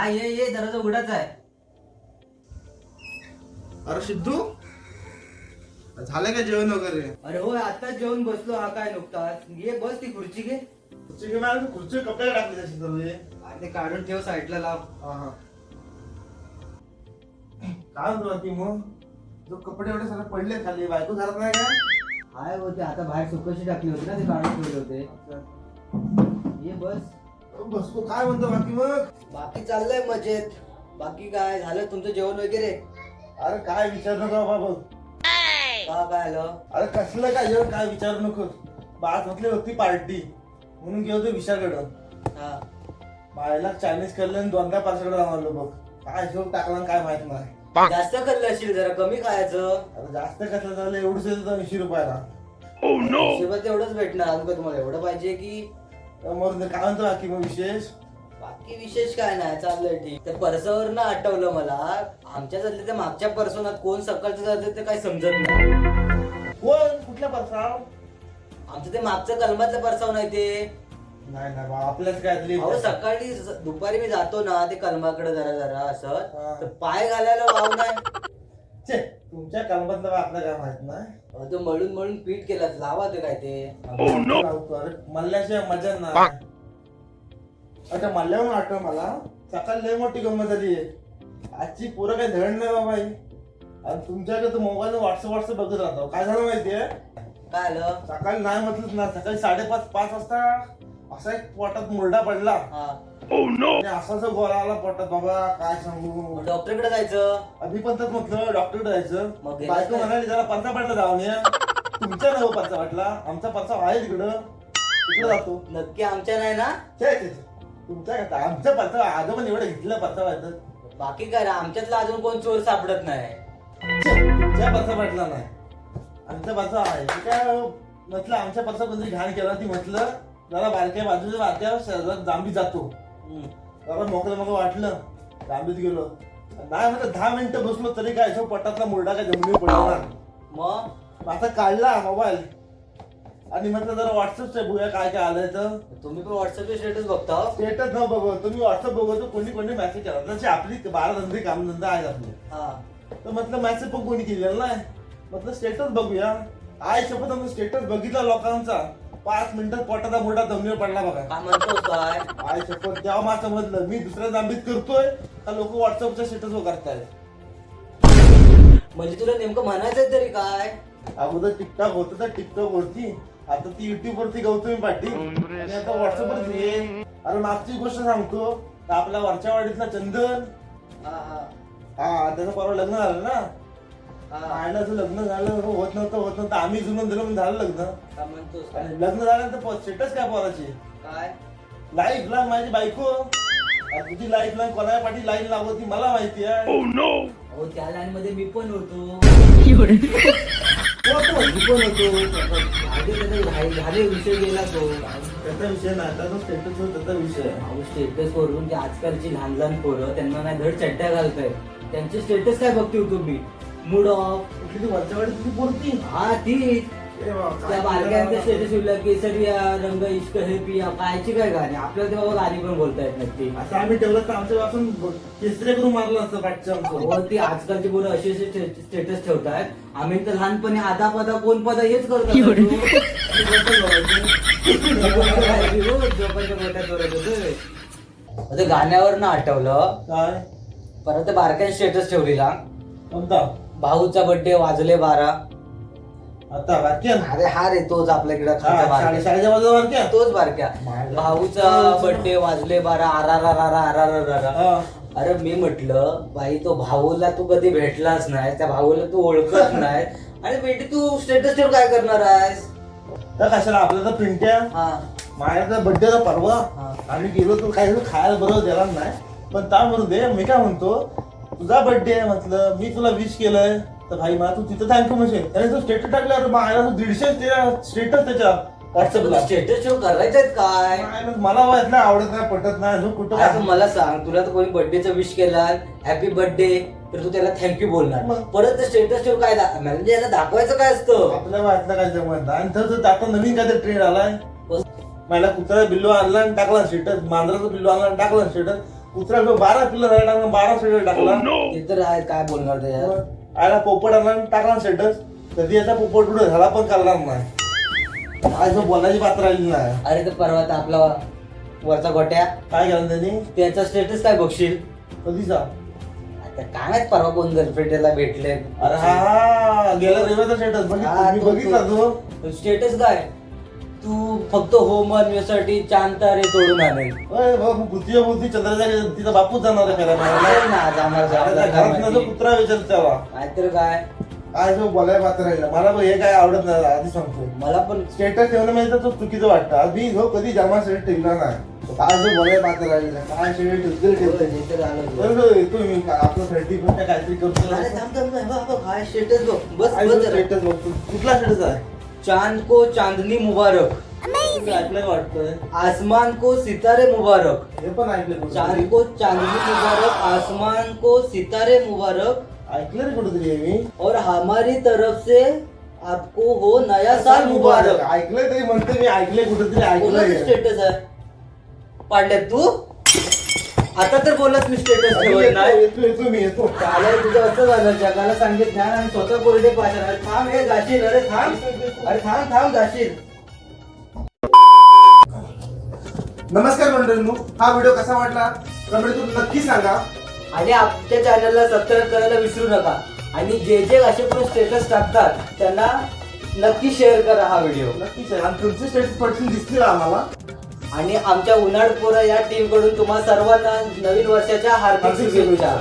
हा ये ये दरवाजा उघडाच आहे. अरे सिद्धू? झालं का जेवण वगैरे? अरे होय आता जेवण बसलो हा काय नुकताच. ये बस ती खुर्ची घे. खुर्ची आला तू खुर्ची कपडे टाकले सर्व अरे ते काढून ठेव साईडला लाव. हा हा. काय म्हणतो बाकी मग? जो कपडे एवढे सगळे पडले खाली बायको घरात नाही का? हाय होते आता बाहेर सुकशी टाकली होती ना ते काढून ठेवले होते. बसतो. काय म्हणतो बाकी मग? बाकी चाललंय मजेत. बाकी काय? झालं तुमचं जेवण वगैरे? अरे काय विचार नको बाबा. का काय आलं? अरे कसलं काय जेवण? काय विचारू नको. बात म्हटली होती पार्टी. म्हणून गेलो होतो विशाकडं हा. बायला चायनीज करलं आणि दोनदा पार्सलकडे जाऊन आलो बघ. काय हिशोब टाकला आणि काय माहीत नाही. जास्त खाल्लं असेल जरा कमी खायचं. अरे जास्त कसलं झालं एवढंच येतं ऐंशी रुपयाला. हिशोबात तेवढंच भेटणार अजून काय तुम्हाला? एवढं पाहिजे की मग काय म्हणतो बाकी मग विशेष? बाकी विशेष काय नाही चाललंय ठीक. त्या परसावर ना आठवलं मला आमच्या जातल्या त्या मागच्या परसोनात कोण सकाळचं जाते ते काही समजत नाही. कोण? कुठल्या परसाव? आमचं ते मागचं कलमातलं परसाव नाही ते. नाही ना बा आपल्याच अहो सकाळी ज- दुपारी मी जातो ना ते कलमाकडे जरा जरा हा. असं तर पाय घालायला वाव नाही. छे, तुमच्या कलमातलं बा आपलं काय माहीत नाही. अहो, तो मळून मळून पीठ केलं लावा ते काय ते लावतो. अरे मल्ल्याशिवाय मजा नाही. अच्छा मल्ल्याहून आठव मला. सकाळी लय मोठी गंमत झाली. आजची पोरं काही धड नाही बाबा ही. आणि तुमच्याकडे मोबाईल व्हॉट्सअप व्हॉट्सअप बघत राहतो. काय झालं माहितीये? काय आलं सकाळी नाही म्हटलंच ना. सकाळी साडेपाच पाच वाजता असा एक पोटात मुरडा पडला. हा. आणि असाच गोळा आला पोटात बाबा काय सांगू? डॉक्टरकडे जायचं? आधी पण तर म्हटलं डॉक्टरकडे जायचं. मग बायको काय? म्हणाली जरा पंचा पाटला जाऊन या. तुमच्या नव पंचा पाटला आमचा पंचा आहे तिकडं. तिकडे जातो. नक्की आमच्या नाही ना? छे, छे, छे. तुमच्या का आमचं पंचा आजो पण एवढं घेतलं पंचा पाटलं बाकी काय रे, आमच्यातला अजून कोण चोर सापडत नाही. तुमच्या पंचा पाटला नाही. आमचा पंचा आहे. ते काय म्हटलं आमच्या पंचा कोणतरी घाण केला ती म्हटलं जरा बारक्या बाजूच्या शहरात जांबी जातो. जरा मोकळं मोकळं वाटलं जांबीत गेलो. नाही म्हटलं दहा मिनिटं बसलो तरी काय जो पोटातला मुरडा काय जमिनी पडला मग? आता काढला मोबाईल. आणि म्हटलं जरा व्हॉट्सअपच्या बघूया काय काय आलंय तर. तुम्ही पण व्हॉट्सअपचे स्टेटस बघता? स्टेटस न बघू तुम्ही व्हॉट्सअप बघतो कोणी कोणी मेसेज केला. तशी आपली बारा धंदे कामधंदा आहेत आपले. हा. तर म्हटलं मेसेज पण कोणी केलेला नाही. म्हटलं स्टेटस बघूया. आय शपथ आम्ही स्टेटस बघितला लोकांचा. पाच मिनिटात पोटाचा मोठा जमिनीवर पडला बघा. काय म्हणतोस काय? आय शपथ तेव्हा मला समजलं. मी दुसऱ्या जांबीत करतोय का लोक व्हॉट्सअपच्या स्टेटस करतायत. म्हणजे तुला नेमकं म्हणायचं तरी काय? अगोदर टिकटॉक होतं तर टिकटॉक वरती. आता ती युट्यूब वरती गौतमी पाटील आणि आता व्हॉट्सअप वरती ये. अरे मागची गोष्ट सांगतो. तर आपल्या वरच्या वाडीतला चंदन. हा हा. हा त्याचं परवा लग्न झालं ना. हा आयलाचं लग्न झालं होत नव्हतं होत नव्हतं. आम्ही जुनं दिलं म्हणून झालं लग्न. काय म्हणतोस काय आणि लग्न झाल्यानंतर स्टेटस काय पोराची? काय? लाईफ लाईन माझी बायको. आणि तुझी लाईफ लाईन कोणा पाठी लाईन लावती मला माहिती आहे. अहो त्या लाईन मध्ये मी पण होतो. तो मी पण होतो. आधी त्याचा घाई- घाले विषय गेला तो. त्याचा विषय नाही त्याचा स्टेटस त्याचा विषय. आहे. अहो स्टेटस वरून आजकालची लहान लहान पोरं त्यांना नाही धड चड्ड्या घालतायत. त्यांचे स्टेटस काय बघते तुम्ही? मूड ऑफ कुठली ती वरच्या वाडीत तुझी पोरती हा ती ए बाबा, काय त्या बारक्यांचं केलं स्टेटस शिवला केसरिया रंग इश्क हे पिया कायची काय गाणी? आपल्याला तेव्हा गाणी पण बोलता येत नसती. आता आम्ही ठेवलं तर आमच्या पासून तिसरे करून मारलं असतं पाठच्या हो ती आजकालची पोरं असे असे स्टेटस ठेवतात. आम्ही तर लहानपणी आधा पदा कोण पदा हेच करत. ते गाण्यावर ना आठवलं. काय? परत ते बारक्याने स्टेटस ठेवलेला. कोणता? भाऊचा बर्थडे वाजले बारा. आता वाक्य अरे हा रे तोच आपल्या इकडे खालचा बारक्या. शाळेच्या बाजूला वाक्य तोच बारक्या माझा- भाऊचा बर्थडे वाजले बारा आरा रा रा रा रा रा रा रा. हा. अरे मी म्हटलं बाई तो भाऊला तू कधी भेटलाच नाही. त्या भाऊला तू ओळखत नाही. आणि बेटी तू स्टेटस ठेवून काय करणार आहेस? तर कशाला आपला तर पिंट्या? हा. माझ्या बड्डेचा परवा. हा. आम्ही गेलो तो काही खायला बरोबर दिला नाही. पण त्या म्हणू दे मी काय म्हणतो तुझा बर्थडे आहे म्हटलं मी तुला विश केलंय. तर भाई मला तू तिथं थँक्यू म्हणशील. त्याने तू स्टेटस टाकल्यावर माझ्या तू दीडशे स्टेटस त्याच्या व्हॉट्सअपला स्टेटस ठेवून करायचं काय? मला नाही आवडत नाही पटत नाही जो कुठं तू मला सांग तुला तर कोणी बर्थडेचा विश केला हॅपी बर्थडे तर तू त्याला थँक्यू बोलणार. मग? परत ते स्टेटस ठेवून काय म्हणजे याला दाखवायचं काय असतं? आपल्या वाटलं काय जमत आणि तर आता नवीन काहीतरी ट्रेंड आलाय. मला कुत्रा बिल्लो आणला आणि टाकला स्टेटस मांजराचा बिल्लो आणला आणि टाकला स्टेटस कुत्रा तो बारा किलो झाला टाकला बारा स्टेटस टाकला. ते तर आहे काय बोलणार त्याच्यात आला पोपट आणला आणि टाकला स्टेटस कधी याचा पोपट कुठे झाला पण करणार नाही. काय जो बोलायची पात्र राहिली नाही अरे तर परवा तर आपला वरचा गोट्या. काय केलं त्यांनी? त्याचा स्टेटस काय बघशील? कधीचा? आता काय माहीत परवा कोण गर्लफ्रेंडला भेटले. अरे हा हा गेल्या रविवारचा स्टेटस हा, मी तो- बघितला तो. स्टेटस काय? तू फक्त हो म्हणण्यासाठी चांद तारे तोडून आणेल बुद्धी बुद्धी चंद्राच्या तिचा बापूच जाणार आहे अरे करायला ना जाणार अरे त्या जाणार घरात ना जो कुत्रा विचार त्याला नाहीतर काय? काय जो बोलायला पात्र राहिला. मला हे काय आवडत नाही आधी सांगतो. मला पण स्टेटस ठेवणं म्हणजे तो चुकीचं वाटतं. आधी हो कधी जमा स्टेट ठेवला नाही. काय जो बोलायला पात्र राहिला काय स्टेट ठेवतील ठेवते हे तर आलं. बरोबर येतो मी. का- आपलं थर्टी पण काहीतरी करतो. अरे थांब थांब थांब, बघ, बघ, हा स्टेटस बघ. बस काय बस जरा. स्टेटस बघतो. कुठला स्टेटस आहे? चांद को चांदनी मुबारक. ते ऐकलंय वाटतंय आसमान को सितारे मुबारक. हे पण ऐकलं कुठं चांद. को चांदनी मुबारक आसमान को सितारे मुबारक. ऐकलं रे कुठेतरी हे मी. और हमारी तरफ से आपको हो नया साल मुबारक. ऐकलंय तरी म्हणते मी ऐकलंय कुठेतरी ऐकलंय. स्टेटस आहे? पांड्या तू? आता तर बोलत मी स्टेटस ठेवत नाही. येतो येतो चालेल तुझं असं झालं जगाला सांगित ज्ञान आणि स्वतः कोरडे पाषाण अरे थांब हे जाशील अरे थांब. अरे थांब थांब जाशील. नमस्कार मंडळींनो हा व्हिडिओ कसा वाटला? कमेंट नक्की सांगा. आणि आमच्या चॅनलला सबस्क्राईब करायला विसरू नका. आणि जे जे असे पण स्टेटस टाकतात त्यांना नक्की शेअर करा हा व्हिडिओ. नक्कीच आहे आणि तुमचे स्टेटस पडतील दिसतील आम्हाला. आणि आमच्या उन्हाळपुर या टीमकडून तुम्हाला सर्वांना नवीन वर्षाच्या हार्दिक शुभेच्छा.